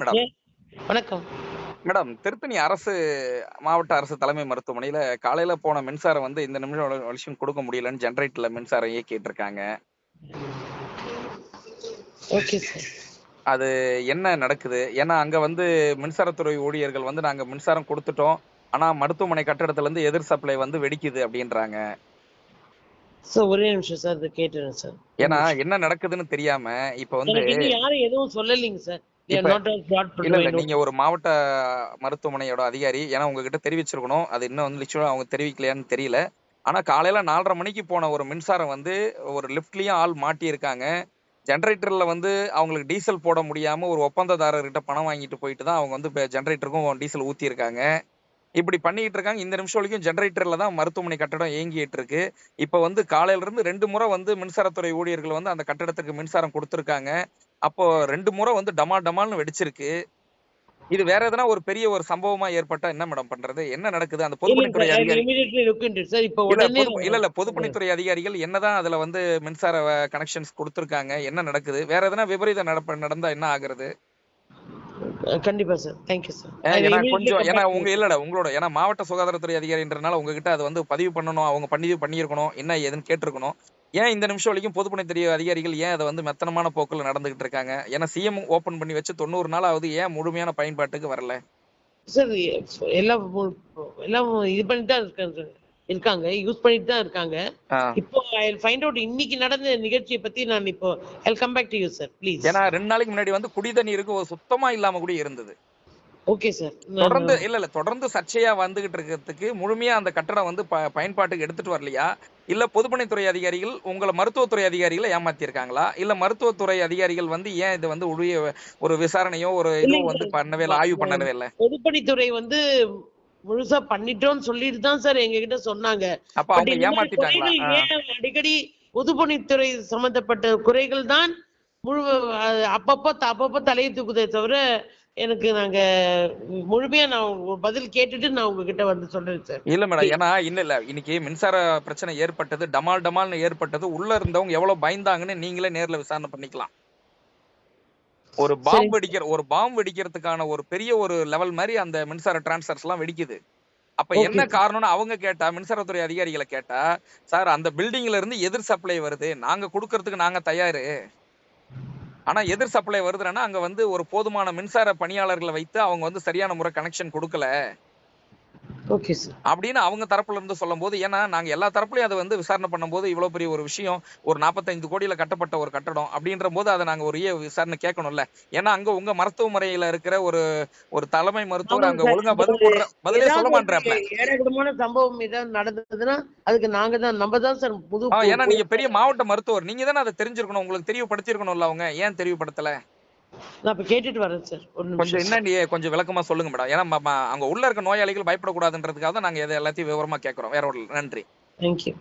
Madam. வணக்கம். Madam Tiruttani அரசு மாவட்ட அரசு தலைமை மருத்துவமனையில காலையில போன மின்சாரம் வந்து இந்த நிமிஷம் வரைக்கும் கொடுக்க முடியலன்னு ஜெனரேட்டர்ல மின்சாரம் இயக்கிட்டு இருக்காங்க அது என்ன நடக்குது? ஏன்னா அங்க வந்து மின்சாரத்துறை ஊழியர்கள் வந்து நாங்க மின்சாரம் கொடுத்துட்டோம். ஆனா மருத்துவமனை கட்டடத்துல இருந்து எதிர் சப்ளை வந்து வெடிக்குது அப்படின்றாங்க. சார் ஒரே நிமிஷம் சார் கேட்டுறேன் சார். ஏன்னா என்ன நடக்குதுன்னு தெரியாம இப்ப வந்து யாரும் எதுவும் சொல்லலைங்க சார். நீங்க ஒரு மாவட்ட மருத்துவமனையோட அதிகாரி ஏன்னா உங்ககிட்ட தெரிவிச்சிருக்கணும். அது இன்னும் வந்து நிச்சயம் அவங்க தெரிவிக்கலையான்னு தெரியல. ஆனா காலையில நாலரை மணிக்கு போன ஒரு மின்சாரம் வந்து ஒரு லிஃப்ட்லயும் ஆள் மாட்டி இருக்காங்க ஜெனரேட்டர்ல வந்து அவங்களுக்கு டீசல் போட முடியாம ஒரு ஒப்பந்ததாரர்கிட்ட பணம் வாங்கிட்டு போயிட்டு தான் அவங்க வந்து ஜெனரேட்டருக்கும் டீசல் ஊத்தி இருக்காங்க இப்படி பண்ணிட்டு இருக்காங்க. இந்த நிமிஷம் வரைக்கும் ஜெனரேட்டர்ல தான் மருத்துவமனை கட்டடம் இயங்கிட்டு இருக்கு இப்ப வந்து காலையில இருந்து ரெண்டு முறை வந்து மின்சாரத்துறை ஊழியர்கள் வந்து அந்த கட்டடத்துக்கு மின்சாரம் கொடுத்திருக்காங்க. அப்போ ரெண்டு முறை வந்து டமால் டமால்னு வெடிச்சிருக்கு. இது வேற எதனா ஒரு பெரிய ஒரு சம்பவமா ஏற்பட்டா என்ன மேடம் பண்றது? என்ன நடக்குது? அந்த பொதுப்பணித்துறை அதிகாரி இல்ல இல்ல பொதுப்பணித்துறை அதிகாரிகள் என்னதான் அதுல வந்து மின்சார கனெக்ஷன்ஸ் கொடுத்திருக்காங்க என்ன நடக்குது? வேற எதனா விபரீதம் நடப்ப நடந்தா என்ன ஆகுறது? கண்டிப்பா சார் தேங்க்யூ சார் ஏன் ஏன்னா கொஞ்சம் ஏன்னா உங்க இல்லடா உங்களோட ஏன்னா மாவட்ட சுகாதாரத்துறை அதிகாரின்றனால உங்ககிட்ட அது வந்து பதிவு பண்ணணும் அவங்க பண்ணி பண்ணியிருக்கணும் என்ன ஏதுன்னு கேட்டிருக்கணும். ஏன் இந்த நிமிஷம் வரைக்கும் பொதுப்பணித்துறை அதிகாரிகள் ஏன் அதை வந்து மெத்தனமான போக்குல நடந்துகிட்டு இருக்காங்க? ஏன்னா சிஎம் ஓபன் பண்ணி வச்சு தொண்ணூறு நாள் ஆகுது ஏன் முழுமையான பயன்பாட்டுக்கு வரல? சார் எல்லாம் எல்லாம் இது பண்ணிட்டு தான் இருக்காங்க. இருக்காங்க யூஸ் பண்ணிட்டு தான் இருக்காங்க. இப்போ ஐ ஃபைண்ட் அவுட் இன்னைக்கு நடந்த நிகழ்ச்சியை பத்தி நான் இப்போ I come back to you sir please ஏன்னா ரெண்டு நாளைக்கு முன்னாடி வந்து குடி தண்ணீருக்கு ஒரு சுத்தமா இல்லாம கூட இருந்தது. Okay sir. தொடர்ந்து இல்ல இல்ல தொடர்ந்து சர்ச்சையா வந்துகிட்டு இருக்கிறதுக்கு முழுமையா அந்த கட்டடம் வந்து பயன்பாட்டுக்கு எடுத்துட்டு வரலையா? இல்ல பொதுப்பணித்துறை அதிகாரிகள் உங்களை மருத்துவத்துறை அதிகாரிகளை ஏமாத்தி இருக்காங்களா இல்ல மருத்துவத்துறை அதிகாரிகள் வந்து ஏன் இது வந்து உடைய ஒரு விசாரணையோ ஒரு இதுவும் வந்து பண்ணவே இல்லை ஆய்வு பண்ணவே இல்லை? பொதுப்பணித்துறை வந்து முழுசா பண்ணிட்டோம்னு சொல்லிட்டு தான் சார் எங்க கிட்ட சொன்னாங்க. அப்ப அவங்க ஏமாத்திட்டாங்களா? ஏன் அடிக்கடி பொதுப்பணித்துறை சம்பந்தப்பட்ட குறைகள் தான் முழு அப்பப்போ அப்பப்போ தலையை தூக்குதே தவிர எனக்கு நாங்க முழுமையா நான் பதில் கேட்டுட்டு நான் உங்ககிட்ட வந்து சொல்றேன் சார். இல்ல மேடம் ஏன்னா இல்ல இல்ல. இன்னைக்கு மின்சார பிரச்சனை ஏற்பட்டது டமால் டமால்னு ஏற்பட்டது. உள்ள இருந்தவங்க எவ்வளவு பயந்தாங்கன்னு நீங்களே நேர்ல விசாரணை பண்ணிக்கலாம். ஒரு பாம்பு வெடிக்கிற ஒரு பாம்பு வெடிக்கிறதுக்கான ஒரு பெரிய ஒரு லெவல் மாதிரி அந்த மின்சார டிரான்ஸ்ஃபர்ஸ் எல்லாம் வெடிக்குது. அப்ப. என்ன காரணம்னு அவங்க கேட்டா மின்சாரத்துறை அதிகாரிகளை கேட்டா சார் அந்த பில்டிங்ல இருந்து எதிர் சப்ளை வருது. நாங்க கொடுக்கறதுக்கு நாங்க தயாரு. ஆனா எதிர் சப்ளை வருதுன்னா அங்க வந்து ஒரு போதுமான மின்சார பணியாளர்களை வைத்து அவங்க வந்து சரியான முறை கனெக்ஷன் கொடுக்கல. அப்படின்னு அவங்க தரப்புல இருந்து சொல்லும்போது ஏன்னா நாங்க எல்லா தரப்புலயும் அதை வந்து விசாரணை பண்ணும்போது இவ்வளவு பெரிய ஒரு விஷயம் ஒரு 45 கோடியில கட்டப்பட்ட ஒரு கட்டடம் அப்படின்ற போது அதை நாங்க ஒரு விசாரணை கேட்கணும்ல. ஏன்னா அங்க உங்க மருத்துவமனையில இருக்கிற ஒரு ஒரு தலைமை மருத்துவர் அங்க ஒழுங்கா பதில் போடுற பதிலே சொல்ல மாட்டாப்ல ஏழகுடமான சம்பவம் நடந்ததுன்னா அதுக்கு நாங்க தான் நம்ம தான் சார் புது ஏன்னா நீங்க பெரிய மாவட்ட மருத்துவர். நீங்க தானே அதை தெரிஞ்சிருக்கணும் உங்களுக்கு தெரியப்படுத்திருக்கணும்ல அவங்க. ஏன் தெரியப்படுத்தல? நான் இப்ப கேட்டுட்டு வரேன் சார். ஒரு கொஞ்சம் நிமிஷம் என்ன கொஞ்சம் விளக்கமா சொல்லுங்க மேடம். ஏன்னா அங்க உள்ள இருக்க நோயாளிகள் பயப்படக்கூடாதுன்றதுக்காக தான் நாங்க எல்லாத்தையும் விவரமா கேட்கறோம் வேற ஒரு நன்றி. தேங்க்யூ